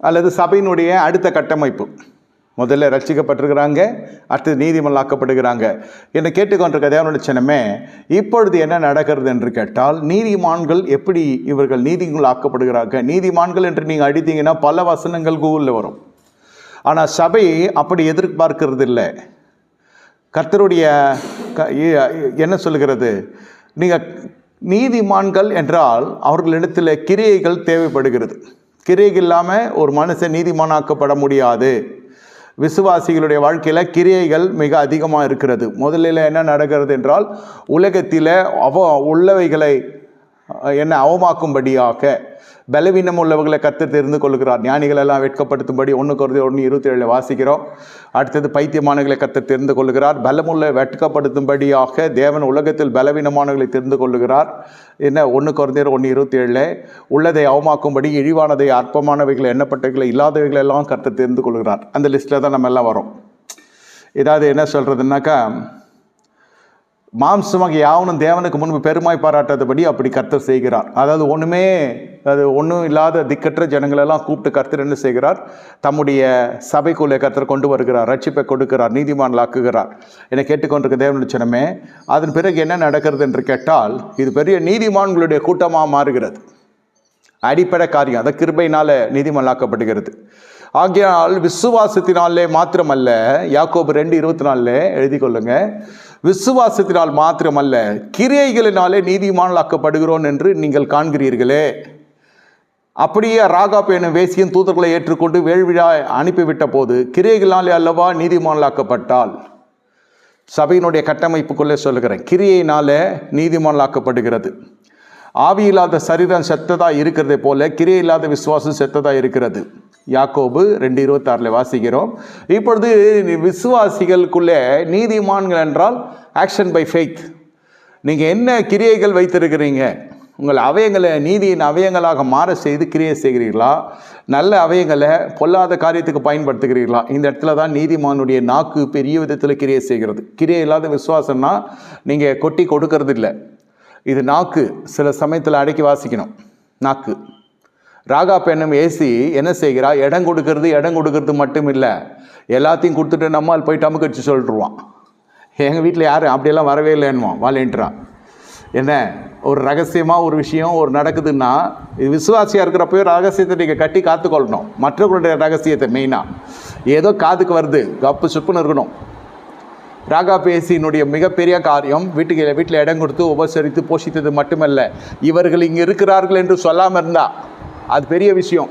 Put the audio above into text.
அல்லது சபையினுடைய அடுத்த கட்டமைப்பு. முதல்ல ரட்சிக்கப்பட்டிருக்கிறாங்க அடுத்தது நீதிமல்லாக்கப்படுகிறாங்க என்னை கேட்டுக்கொண்டிருக்க தேவனுடைய சின்னமே இப்பொழுது என்ன நடக்கிறது என்று கேட்டால் நீதிமான்கள் எப்படி இவர்கள் நீதிகள் ஆக்கப்படுகிறார்கள்? நீதிமான்கள் என்று நீங்கள் அடித்தீங்கன்னா பல வசனங்கள் கூகுளில் வரும். ஆனால் சபை அப்படி எதிர்பார்க்கிறது இல்லை கர்த்தருடைய க- இ- என்ன சொல்லுகிறது? நீங்கள் நீதிமான்கள் என்றால் அவர்களிடத்தில் கிரியைகள் தேவைப்படுகிறது. கிரியைகள் இல்லாமல் ஒரு மனுஷன் நீதிமானாக்கப்பட முடியாது. விசுவாசிகளுடைய வாழ்க்கையில் கிரியைகள் மிக அதிகமாக இருக்கிறது. முதலில் என்ன நடக்கிறது என்றால் உலகத்தில் அவ உள்ளவைகளை என்னை அவமாக்கும்படியாக பலவீனம் உள்ளவர்களை கத்து தெரிந்து கொள்கிறார் ஞானிகள் எல்லாம் வெட்கப்படுத்தும்படி ஒன்று கருதி ஒன்று இருபத்தி ஏழில் வாசிக்கிறோம். அடுத்தது பைத்தியமானவர்களை கத்து தெரிந்து கொள்கிறார் பலமுள்ள வெட்கப்படுத்தும்படியாக தேவன் உலகத்தில் பலவீனமானவர்களை தெரிந்து கொள்ளுகிறார். என்ன? ஒன்று குறைந்தர் ஒன்று இருபத்தி ஏழில் உள்ளதை அவமாக்கும்படி இழிவானதை அற்பமானவைகள் எண்ணப்பட்டவைகளை இல்லாதவைகளெல்லாம் கத்து தெரிந்து கொள்கிறார் அந்த லிஸ்ட்டில் தான் நம்ம எல்லாம் வரோம். ஏதாவது என்ன சொல்கிறதுனாக்கா மாம்சமாக யாவனும் தேவனுக்கு முன்பு பெருமாய் பாராட்டாதபடி அப்படி கர்த்தர் செய்கிறார். அதாவது ஒன்றுமே அது ஒன்றும் இல்லாத திக்கற்ற ஜனங்களெல்லாம் கூப்பிட்டு கர்த்தர் என்ன செய்கிறார்? தம்முடைய சபைக்குள்ளே கர்த்தர் கொண்டு வருகிறார் ரட்சிப்பை கொடுக்கிறார் நீதிமான்களாக்குகிறார் என கேட்டுக்கொண்டிருக்க தேவனுடைய ஜனமே அதன் பிறகு என்ன நடக்கிறது என்று கேட்டால் இது பெரிய நீதிமான்களுடைய கூட்டமாக மாறுகிறது. அடிப்படை காரியம் அதை கிருபையினால் நீதிமல்லாக்கப்படுகிறது ஆகையால் விசுவாசத்தினாலே மாத்திரமல்ல யாக்கோபு ரெண்டு இருபத்தி நாலில் எழுதி கொள்ளுங்க. விசுவாசத்தினால் மாத்திரமல்ல கிரியைகளினாலே நீதிமான்களாக்கப்படுகிறோம் என்று நீங்கள் காண்கிறீர்களே. அப்படியே ராகாப் எனும் வேசியின் தூதர்களை ஏற்றுக்கொண்டு வேள்விழா அனுப்பிவிட்ட போது கிரியைகளாலே அல்லவா நீதிமான்களாக்கப்பட்டால் சபையினுடைய கட்டமைப்புக்குள்ளே சொல்லுகிறேன் கிரியையினால நீதிமான்களாக்கப்படுகிறது. ஆவி இல்லாத சரீரம் செத்ததாக இருக்கிறதை போல கிரியை இல்லாத விசுவாசம் செத்ததாக இருக்கிறது. யாக்கோபு ரெண்டு இருபத்தாறில் வாசிக்கிறோம். இப்பொழுது விசுவாசிகளுக்குள்ளே நீதிமான்கள் என்றால் ஆக்ஷன் பை ஃபெய்த் நீங்கள் என்ன கிரியைகள் வைத்திருக்கிறீங்க? உங்கள் அவயங்களை நீதியின் அவயங்களாக மாற செய்து கிரியை செய்கிறீர்களா? நல்ல அவயங்களை பொல்லாத காரியத்துக்கு பயன்படுத்துகிறீர்களா? இந்த இடத்துல தான் நீதிமானுடைய நாக்கு பெரிய விதத்தில் கிரியை செய்கிறது. கிரியை இல்லாத விசுவாசம்னா நீங்கள் கொட்டி கொடுக்கறது இல்லை இது நாக்கு. சில சமயத்தில் அடக்கி வாசிக்கணும். நாக்கு. ராகா பெண்ணும் ஏசி என்ன செய்கிறா? இடம் கொடுக்கறது இடம் கொடுக்கறது மட்டும் இல்லை. எல்லாத்தையும் கொடுத்துட்டு நம்மால் போய் டமுக்கடிச்சு சொல்லிட்டுருவான் எங்கள் வீட்டில் யாரும் அப்படியெல்லாம் வரவே இல்லைன்னுவான் வாலேன்ட்ரா என்ன? ஒரு ரகசியமாக ஒரு விஷயம் ஒரு நடக்குதுன்னா இது விசுவாசியாக இருக்கிறப்பயோ ரகசியத்தை நீங்கள் கட்டி காத்துக்கொள்ளணும். மற்றவர்களுடைய ரகசியத்தை மெயினாக ஏதோ காதுக்கு வருது கப்பு சுப்புன்னு இருக்கணும். ராகா பேசியினுடைய மிகப்பெரிய காரியம் வீட்டுக்கு வீட்டில் இடம் கொடுத்து உபசரித்து போஷித்தது மட்டுமல்ல. இவர்கள் இங்கே இருக்கிறார்கள் என்று சொல்லாமல் இருந்தா அது பெரிய விஷயம்.